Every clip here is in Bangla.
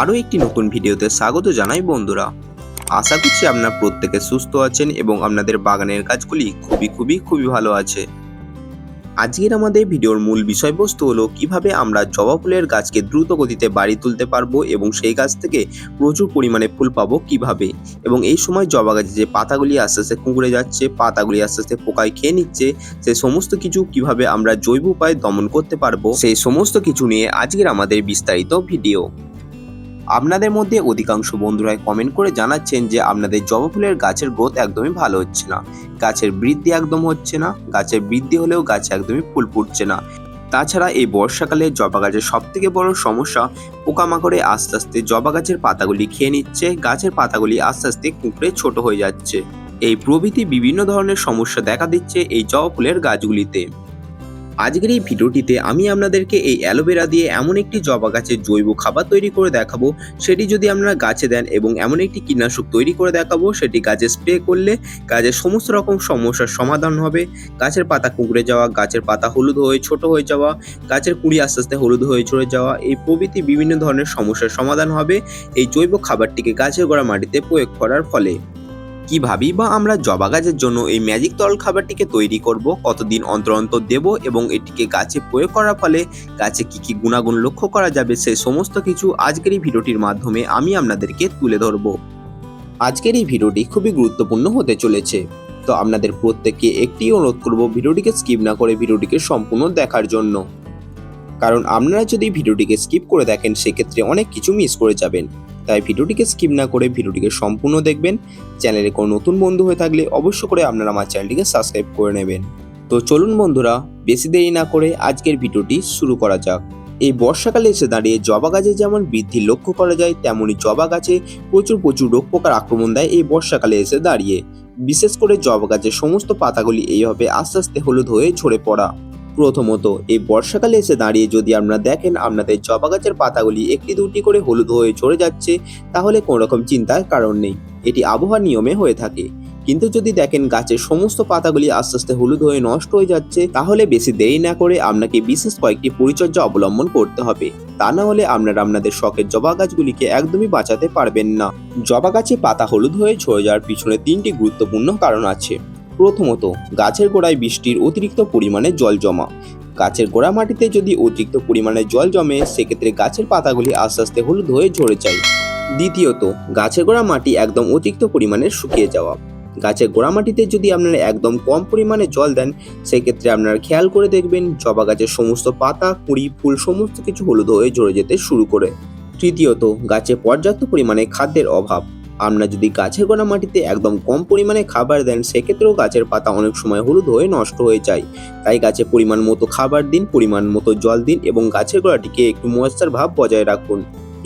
আরও একটি নতুন ভিডিওতে স্বাগত জানাই বন্ধুরা। আশা করছি আপনার প্রত্যেকে সুস্থ আছেন এবং আপনাদের বাগানের কাজগুলি খুবই খুবই খুবই ভালো আছে। আজকের আমাদের ভিডিওর মূল বিষয়বস্তু হলো কীভাবে আমরা জবা ফুলের গাছকে দ্রুত গতিতে বাড়ি তুলতে পারব এবং সেই গাছ থেকে প্রচুর পরিমাণে ফুল পাবো কীভাবে? এবং এই সময় জবা গাছে যে পাতাগুলি আস্তে আস্তে কুঁকড়ে যাচ্ছে, পাতাগুলি আস্তে আস্তে পোকায় খেয়ে নিচ্ছে সেই সমস্ত কিছু কীভাবে আমরা জৈব উপায়ে দমন করতে পারব, সেই সমস্ত কিছু নিয়ে আজকের আমাদের বিস্তারিত ভিডিও। আপনাদের মধ্যে অধিকাংশ বন্ধুরাই কমেন্ট করে জানাচ্ছেন যে আপনাদের জবা ফুলের গাছের গ্রোথ একদমই ভালো হচ্ছে না। গাছের বৃদ্ধি একদম হচ্ছে না, গাছের বৃদ্ধি হলেও গাছে একদমই ফুল ফুটছে না। তাছাড়া এই বর্ষাকালে জবা গাছের সব থেকে বড় সমস্যা, পোকামাকড়ে আস্তে আস্তে জবা গাছের পাতাগুলি খেয়ে নিচ্ছে, গাছের পাতাগুলি আস্তে আস্তে কুঁকড়ে ছোট হয়ে যাচ্ছে। এই প্রভৃতি বিভিন্ন ধরনের সমস্যা দেখা দিচ্ছে এই জবা ফুলের গাছগুলিতে। আজকের এই ভিডিওটিতে আমি আপনাদেরকে এই অ্যালোভেরা দিয়ে এমন একটি জবা গাছের জৈব খাবার তৈরি করে দেখাবো। সেটি যদি আপনারা গাছে দেন এবং এমন একটি কীটনাশক তৈরি করে দেখাবো, সেটি গাছে স্প্রে করলে গাছের সমস্ত রকম সমস্যার সমাধান হবে। গাছের পাতা কুঁকড়ে যাওয়া, গাছের পাতা হলুদ হয়ে ছোট হয়ে যাওয়া, গাছের কুঁড়ি আস্তে আস্তে হলুদ হয়ে চলে যাওয়া, এই প্রভৃতি বিভিন্ন ধরনের সমস্যার সমাধান হবে। এই জৈব খাবারটিকে গাছের গোড়া মাটিতে প্রয়োগ করার ফলে। কিভাবেই বা আমরা জবা গাছের জন্য এই ম্যাজিক তরল খাবারটিকে তৈরি করব? কতদিন অন্তর অন্তর দেব এবং এটিকে গাছে প্রয়োগ করার ফলে গাছে কি কি গুণাগুণ লক্ষ্য করা যাবে সেই সমস্ত কিছু আজকের এই ভিডিওটির মাধ্যমে আমি আপনাদেরকে তুলে ধরব। আজকের এই ভিডিওটি খুবই গুরুত্বপূর্ণ হতে চলেছে। তো আপনাদের প্রত্যেককে একটি অনুরোধ করব ভিডিওটিকে স্কিপ না করে ভিডিওটিকে সম্পূর্ণ দেখার জন্য। কারণ আপনারা যদি ভিডিওটিকে স্কিপ করে দেখেন, সেক্ষেত্রে অনেক কিছু মিস করে যাবেন। তাই ভিডিওটিকে স্কিপ না করে ভিডিওটিকে সম্পূর্ণ দেখবেন। চ্যানেলে কোনো নতুন বন্ধু হয়ে থাকলে অবশ্য করে আপনারা আমার চ্যানেলটিকে সাবস্ক্রাইব করে নেবেন। তো চলুন বন্ধুরা, বেশি দেরি না করে আজকের ভিডিওটি শুরু করা যাক। এই বর্ষাকালে এসে দাঁড়িয়ে জবা গাছে যেমন বৃদ্ধি লক্ষ্য করা যায়, তেমনই জবা গাছে প্রচুর প্রচুর রোগ পোকার আক্রমণ দেয় এই বর্ষাকালে এসে দাঁড়িয়ে। বিশেষ করে জবা গাছের সমস্ত পাতাগুলি এইভাবে আস্তে আস্তে হলুদ হয়ে ঝরে পড়া। প্রথমত, এই বর্ষাকালে এসে দাঁড়িয়ে যদি আপনারা দেখেন আপনাদের জবা গাছের পাতাগুলি একটি দুটি করে হলুদ হয়ে ঝরে যাচ্ছে, তাহলে কোনো রকম চিন্তার কারণ নেই। এটি আবহাওয়ার নিয়মে হয়ে থাকে। কিন্তু যদি দেখেন গাছের সমস্ত পাতাগুলি আস্তে আস্তে হলুদ হয়ে নষ্ট হয়ে যাচ্ছে, তাহলে বেশি দেরি না করে আপনাকে বিশেষ কয়েকটি পরিচর্যা অবলম্বন করতে হবে। তা না হলে আপনারা আপনাদের শখের জবা গাছগুলিকে একদমই বাঁচাতে পারবেন না। জবা গাছে পাতা হলুদ হয়ে ঝরে যাওয়ার পিছনে তিনটি গুরুত্বপূর্ণ কারণ আছে। প্রথমত, গাছের গোড়ায় বৃষ্টির অতিরিক্ত পরিমাণে জল জমা। গাছের গোড়া মাটিতে যদি অতিরিক্ত পরিমাণে জল জমে, সেক্ষেত্রে গাছের পাতাগুলি আস্তে আস্তে হলুদ হয়ে ঝরে যায়। দ্বিতীয়ত, গাছের গোড়া মাটি একদম অতিরিক্ত পরিমাণে শুকিয়ে যাওয়া। গাছের গোড়া মাটিতে যদি আপনারা একদম কম পরিমাণে জল দেন, সেক্ষেত্রে আপনারা খেয়াল করে দেখবেন জবা গাছের সমস্ত পাতা, কুঁড়ি, ফুল সমস্ত কিছু হলুদ হয়ে ঝরে যেতে শুরু করে। তৃতীয়ত, গাছে পর্যাপ্ত পরিমাণে খাদ্যের অভাব। আপনারা যদি গাছের গোড়া মাটিতে একদম কম পরিমাণে খাবার দেন, সেক্ষেত্রেও গাছের পাতা অনেক সময় হলুদ হয়ে নষ্ট হয়ে যায়। তাই গাছে পরিমাণ মতো খাবার দিন, পরিমাণ মতো জল দিন এবং গাছের গোড়াটিকে একটু ময়েশ্চার ভাব বজায় রাখুন।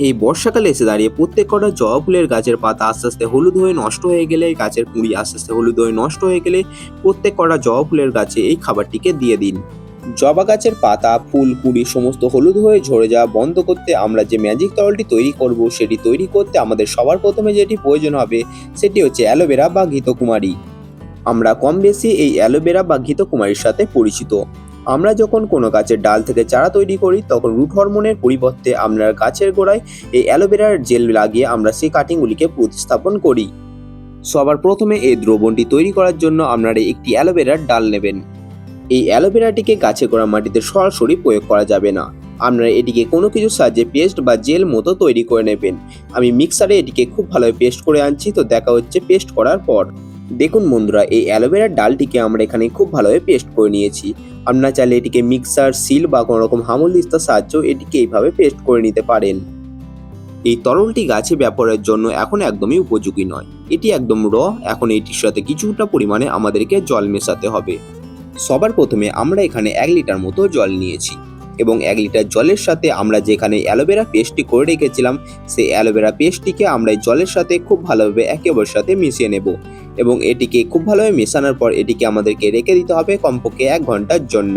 এই বর্ষাকালে এসে দাঁড়িয়ে প্রত্যেক কটা জবা ফুলের গাছের পাতা আস্তে আস্তে হলুদ হয়ে নষ্ট হয়ে গেলে, গাছের কুঁড়ি আস্তে আস্তে হলুদ হয়ে নষ্ট হয়ে গেলে প্রত্যেক কটা জবা ফুলের গাছে এই খাবারটিকে দিয়ে দিন। জবা গাছের পাতা, ফুল, কুড়ি সমস্ত হলুদ হয়ে ঝরে যাওয়া বন্ধ করতে আমরা যে ম্যাজিক তরলটি তৈরি করব, সেটি তৈরি করতে আমাদের সবার প্রথমে যেটি প্রয়োজন হবে, সেটি হচ্ছে অ্যালোভেরা বা ঘৃতকুমারী। আমরা কম বেশি এই অ্যালোভেরা বা ঘৃতকুমারীর সাথে পরিচিত। আমরা যখন কোনো গাছের ডাল থেকে চারা তৈরি করি, তখন রুট হরমোনের পরিবর্তে আমরা গাছের গোড়ায় এই অ্যালোভেরার জেল লাগিয়ে আমরা সেই কাটিংগুলিকে প্রতিস্থাপন করি। সবার প্রথমে এই দ্রবণটি তৈরি করার জন্য আপনারা একটি অ্যালোভেরার ডাল নেবেন। এই অ্যালোভেরাটিকে গাছে গোড়া মাটিতে সরাসরি প্রয়োগ করা যাবে না। আপনারা এটিকে কোনো কিছু সাহায্যে পেস্ট বা জেল মতো তৈরি করে নেবেন। আমি মিক্সারে এটিকে খুব ভালোভাবে পেস্ট করে আনছি, তো দেখা হচ্ছে পেস্ট করার পর। দেখুন বন্ধুরা, এই অ্যালোভেরার ডালটিকে আমরা এখানে খুব ভালোভাবে পেস্ট করে নিয়েছি। আপনারা চাইলে এটিকে মিক্সার, সিল বা কোনো রকম হামল দিস্তার সাহায্যেও এটিকে এইভাবে পেস্ট করে নিতে পারেন। এই তরলটি গাছে ব্যবহারের জন্য এখন একদমই উপযোগী নয়। এটি একদম র এখন এটির সাথে কিছুটা পরিমাণে আমাদেরকে জল মেশাতে হবে। সবার প্রথমে আমরা এখানে এক লিটার মতো জল নিয়েছি এবং এক লিটার জলের সাথে আমরা যেখানে অ্যালোভেরা পেস্টটি করে রেখেছিলাম, সেই অ্যালোভেরা পেস্টটিকে আমরা জলের সাথে খুব ভালোভাবে একে অপরের সাথে মিশিয়ে নেব এবং এটিকে খুব ভালোভাবে মেশানোর পর এটিকে আমাদেরকে রেখে দিতে হবে কমপক্ষে এক ঘণ্টার জন্য।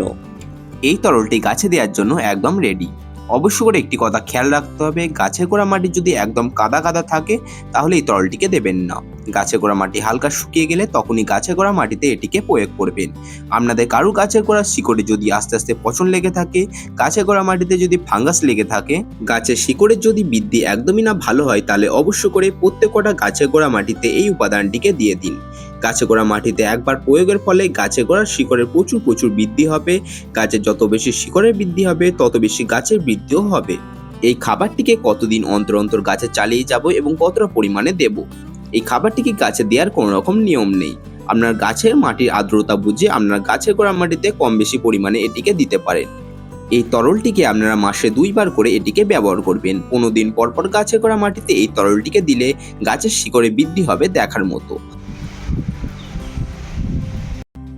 এই তরলটি গাছে দেওয়ার জন্য একদম রেডি অবশ্য করে একটি কথা খেয়াল রাখতে হবে, গাছের গোড়া মাটি যদি একদম কাদা কাদা থাকে, তাহলে এই তরলটিকে দেবেন না। গাছের গোড়া মাটি হালকা শুকিয়ে গেলে তখনই গাছে গোড়া মাটিতে এটিকে প্রয়োগ করবেন। আপনাদের কারু গাছের গোড়ার শিকড়ে যদি আস্তে আস্তে পচন লেগে থাকে, গাছে গোড়া মাটিতে যদি ফাঙ্গাস লেগে থাকে, গাছের শিকড়ের যদি বৃদ্ধি একদমই না ভালো হয়, তাহলে অবশ্য করে প্রত্যেক কটা গাছের গোড়া মাটিতে এই উপাদানটিকে দিয়ে দিন। গাছে গোড়া মাটিতে একবার প্রয়োগের ফলে গাছে গোড়ার শিকড়ের প্রচুর প্রচুর বৃদ্ধি হবে গাছের যত বেশি শিকড়ের বৃদ্ধি হবে, তত বেশি গাছের বৃদ্ধিও হবে। এই খাবারটিকে কতদিন অন্তর অন্তর গাছে চালিয়ে যাব এবং কতটা পরিমাণে দেব? এই খাবারটিকে গাছে দেওয়ার কোনো রকম নিয়ম নেই। আপনার গাছের মাটির আর্দ্রতা বুঝে আপনার গাছের গোড়া মাটিতে কম বেশি পরিমাণে এটিকে দিতে পারেন। এই তরলটিকে আপনারা মাসে দুইবার করে এটিকে ব্যবহার করবেন। পনেরো দিন পর পর গাছে গোড়া মাটিতে এই তরলটিকে দিলে গাছের শিকড়ে বৃদ্ধি হবে দেখার মতো।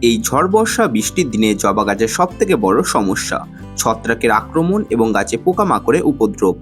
এই ঝড় বর্ষা, বৃষ্টির দিনে জবা গাছের সব থেকে বড় সমস্যা। ছত্রাকের আক্রমণ এবং গাছে পোকামাকড়ের উপদ্রব।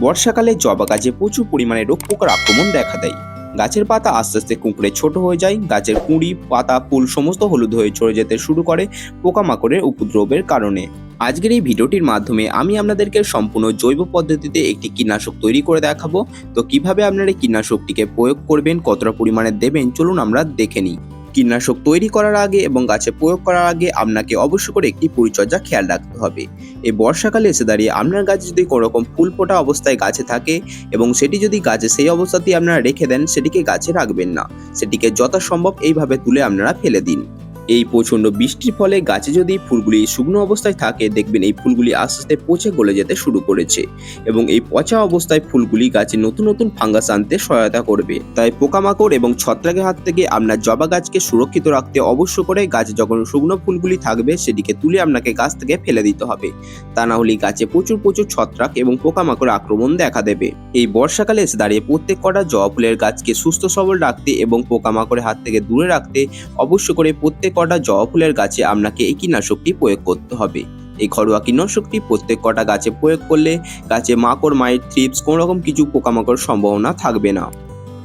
বর্ষাকালে জবা গাছে প্রচুর পরিমাণে রোগ পোকার আক্রমণ দেখা দেয়। গাছের পাতা আস্তে আস্তে কুঁকড়ে ছোট হয়ে যায়। গাছের কুঁড়ি, পাতা, ফুল সমস্ত হলুদ হয়ে ছড়ে যেতে শুরু করে পোকামাকড়ের উপদ্রবের কারণে। আজকের এই ভিডিওটির মাধ্যমে আমি আপনাদেরকে সম্পূর্ণ জৈব পদ্ধতিতে একটি কীটনাশক তৈরি করে দেখাবো। তো কীভাবে আপনারা এই কীটনাশকটিকে প্রয়োগ করবেন, কতটা পরিমাণে দেবেন, চলুন আমরা দেখে নিই। কীটনাশক তৈরি করার আগে এবং গাছে প্রয়োগ করার আগে আপনাকে অবশ্য করে একটি পরিচর্যা খেয়াল রাখতে হবে। এই বর্ষাকালে এসে দাঁড়িয়ে আপনার গাছে যদি কোনো রকম ফুল ফোটা অবস্থায় গাছে থাকে এবং সেটি যদি গাছে সেই অবস্থাতেই আপনারা রেখে দেন, সেটিকে গাছে রাখবেন না। সেটিকে যথাসম্ভব এইভাবে তুলে আপনারা ফেলে দিন। এই প্রচণ্ড বৃষ্টির ফলে গাছে যদি ফুলগুলি শুকনো অবস্থায় থাকে, দেখবেন এই ফুলগুলি আস্তে আস্তে পচে গলে যেতে শুরু করেছে এবং এই পচা অবস্থায় ফুলগুলি গাছে নতুন নতুন ফাঙ্গাস আনতে সহায়তা করবে। তাই পোকামাকড় এবং ছত্রাকের হাত থেকে আপনার জবা গাছকে সুরক্ষিত রাখতে অবশ্য করে গাছে যখন শুকনো ফুলগুলি থাকবে, সেটিকে তুলে আপনাকে গাছ থেকে ফেলে দিতে হবে। তা না হলে গাছে প্রচুর প্রচুর ছত্রাক এবং পোকামাকড় আক্রমণ দেখা দেবে। এই বর্ষাকালে এসে দাঁড়িয়ে প্রত্যেক কটা জবা ফুলের গাছকে সুস্থ সবল রাখতে এবং পোকামাকড়ের হাত থেকে দূরে রাখতে অবশ্য করে প্রত্যেক কটা জবা ফুলের গাছে আপনাকে এই কীটনাশকটি প্রয়োগ করতে হবে। এই ঘরোয়া কীটনাশকটি প্রত্যেক কটা গাছে প্রয়োগ করলে গাছে মাকড় মাইট থ্রিপস কোনো রকম কিছু পোকামাকড় সম্ভাবনা থাকবে না।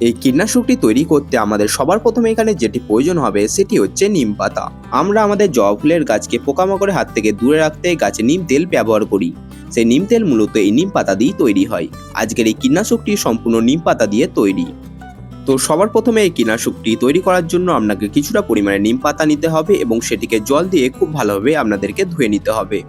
এই কীটনাশকটি তৈরি করতে আমাদের সবার প্রথমে এখানে যেটি প্রয়োজন হবে সেটি হচ্ছে নিম পাতা। আমরা আমাদের জবা ফুলের গাছকে পোকামাকড়ের হাত থেকে দূরে রাখতে গাছে নিম তেল ব্যবহার করি। সেই নিম তেল মূলত এই নিম পাতা দিয়েই তৈরি হয়। আজকের এই কীটনাশকটি সম্পূর্ণ নিম পাতা দিয়ে তৈরি। তো সবার প্রথমে এই কীটনাশকটি তৈরি করার জন্য আপনাকে কিছুটা পরিমাণে নিম পাতা নিতে হবে এবং সেটিকে জল দিয়ে খুব ভালোভাবে আপনাদেরকে ধুয়ে নিতে হবে।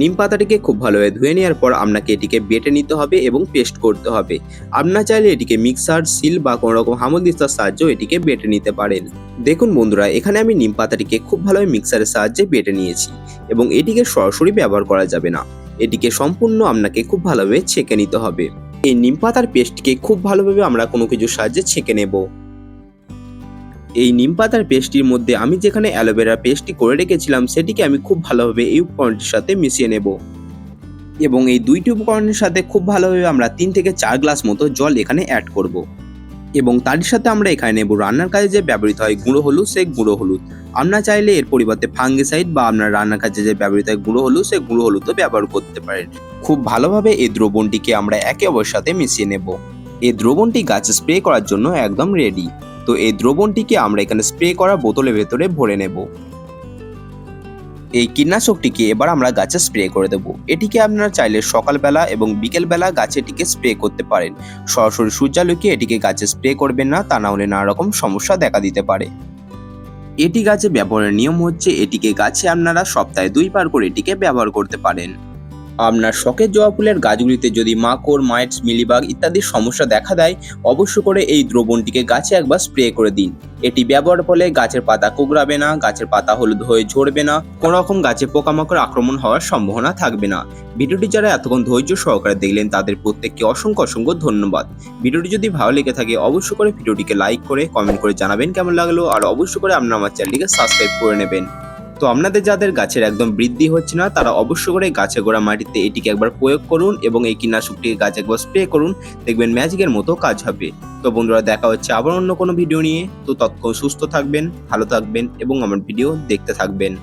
নিম পাতাটিকে খুব ভালোভাবে ধুয়ে নেওয়ার পর আপনাকে এটিকে বেটে নিতে হবে এবং পেস্ট করতে হবে। আপনার চাইলে এটিকে মিক্সার, সিল বা কোনো রকম হামলদিস্তার সাহায্যেও এটিকে বেটে নিতে পারেন। দেখুন বন্ধুরা, এখানে আমি নিম পাতাটিকে খুব ভালোভাবে মিক্সারের সাহায্যে বেটে নিয়েছি এবং এটিকে সরাসরি ব্যবহার করা যাবে না। এটিকে সম্পূর্ণ আপনাকে খুব ভালোভাবে ছেঁকে নিতে হবে। এই নিম পাতার পেস্টকে খুব ভালোভাবে আমরা কোনো কিছুর সাহায্যে ছেঁকে নেব। এই নিম পাতার পেস্টটির মধ্যে আমি যেখানে অ্যালোভেরা পেস্টটি করে রেখেছিলাম, সেটিকে আমি খুব ভালোভাবে এই উপকরণটির সাথে মিশিয়ে নেব। এবং এই দুইটি উপকরণের সাথে খুব ভালোভাবে আমরা তিন থেকে চার গ্লাস মতো জল এখানে অ্যাড করব। এবং তার সাথে আমরা এখানে নেব রান্নার কাজে যে ব্যবহৃত হয় গুঁড়ো হলুদ, সে গুঁড়ো হলুদ। আপনার চাইলে এর পরিবর্তে ফাঙ্গিসাইড বা আপনার রান্নার কাজে যে ব্যবহৃত হয় গুঁড়ো হলুদ, সে গুঁড়ো হলুদও ব্যবহার করতে পারেন। খুব ভালোভাবে এই দ্রবণটিকে আমরা একে অপরের সাথে মিশিয়ে নেব। এই দ্রবণটি গাছে স্প্রে করার জন্য একদম রেডি তো এই দ্রবণটিকে আমরা এখানে স্প্রে করা বোতলের ভেতরে ভরে নেব। এই কীটনাশকটিকে এবার আমরা গাছে স্প্রে করে দেব। এটিকে আপনারা চাইলে সকালবেলা এবং বিকেলবেলা গাছে এটিকে স্প্রে করতে পারেন। সরাসরি সূর্যালোকে এটিকে গাছে স্প্রে করবেন না, তা না হলে নানা রকম সমস্যা দেখা দিতে পারে। এটি গাছে ব্যবহারের নিয়ম হচ্ছে, এটিকে গাছে আপনারা সপ্তাহে দুইবার করে এটিকে ব্যবহার করতে পারেন। আপনার শখের জবা ফুলের গাছগুলিতে যদি মাকড় মাইটস মিলিবাগ ইত্যাদির সমস্যা দেখা দেয়, অবশ্য করে এই দ্রবণটিকে গাছে একবার স্প্রে করে দিন। এটি ব্যবহার ফলে গাছের পাতা কোগড়াবে না, গাছের পাতা হলুদ হয়ে ঝরবে না কোনো রকম গাছে পোকামাকড় আক্রমণ হওয়ার সম্ভাবনা থাকবে না। ভিডিওটি যারা এতক্ষণ ধৈর্য সহকারে দেখলেন, তাদের প্রত্যেককে অসংখ্য অসংখ্য ধন্যবাদ। ভিডিওটি যদি ভালো লেগে থাকে, অবশ্য করে ভিডিওটিকে লাইক করে, কমেন্ট করে জানাবেন কেমন লাগল, আর অবশ্য করে আপনার আমার চ্যানেলটিকে সাবস্ক্রাইব করে নেবেন। তো আপনাদের যাদের গাছের একদম বৃদ্ধি হচ্ছে না, তারা অবশ্য করে গাছে গোড়া মাটিতে এটিকে একবার প্রয়োগ করুন এবং এই কীটনাশকটিকে গাছে একবার স্প্রে করুন, দেখবেন ম্যাজিকের মতো কাজ হবে। তো বন্ধুরা, দেখা হচ্ছে আবার অন্য কোনো ভিডিও নিয়ে। তো তৎক্ষণ সুস্থ থাকবেন, ভালো থাকবেন এবং আমার ভিডিও দেখতে থাকবেন।